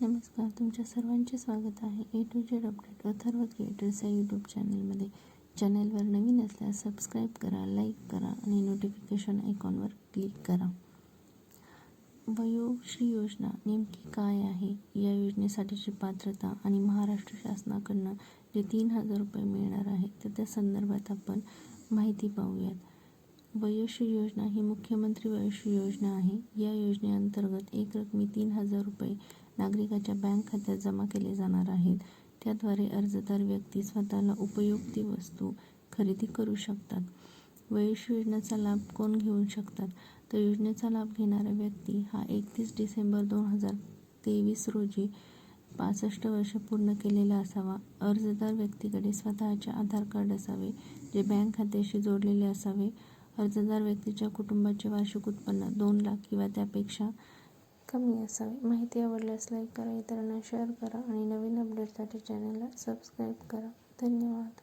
नमस्कार तुमच्या सर्वांचे स्वागत आहे. A to Z update Atharva creators या यूट्यूब चॅनलमध्ये चॅनलवर नवीन असल्यास सबस्क्राईब करा लाईक करा आणि नोटिफिकेशन आयकॉनवर क्लिक करा. वयोश्री योजना नेमकी काय आहे? या योजनेसाठीची पात्रता आणि महाराष्ट्र शासनाकडनं जे तीन हजार रुपये मिळणार आहे तर त्या संदर्भात आपण माहिती पाहूयात. वयोश्री योजना ही मुख्यमंत्री वयोश्री योजना आहे. या योजनेअंतर्गत एक रकमी तीन हजार रुपये नागरिकाच्या बँक खात्यात जमा केले जाणार आहेत. त्याद्वारे अर्जदार व्यक्ती स्वतःला उपयुक्ती वस्तू खरेदी करू शकतात. वयोश्री योजनेचा लाभ कोण घेऊ शकतात? तर योजनेचा लाभ घेणारा व्यक्ती हा एकतीस डिसेंबर दोन हजार तेवीस रोजी पासष्ट वर्ष पूर्ण केलेला असावा. अर्जदार व्यक्तीकडे स्वतःचे आधार कार्ड असावे जे बँक खात्याशी जोडलेले असावे. अर्जदार व्यक्तीच्या कुटुंबाचे वार्षिक उत्पन्न दोन लाख किंवा त्यापेक्षा कमी असावे. माहिती आवडल्यास लाईक करा इतरांना शेअर करा आणि नवीन अपडेटसाठी चॅनलला सबस्क्राईब करा. धन्यवाद.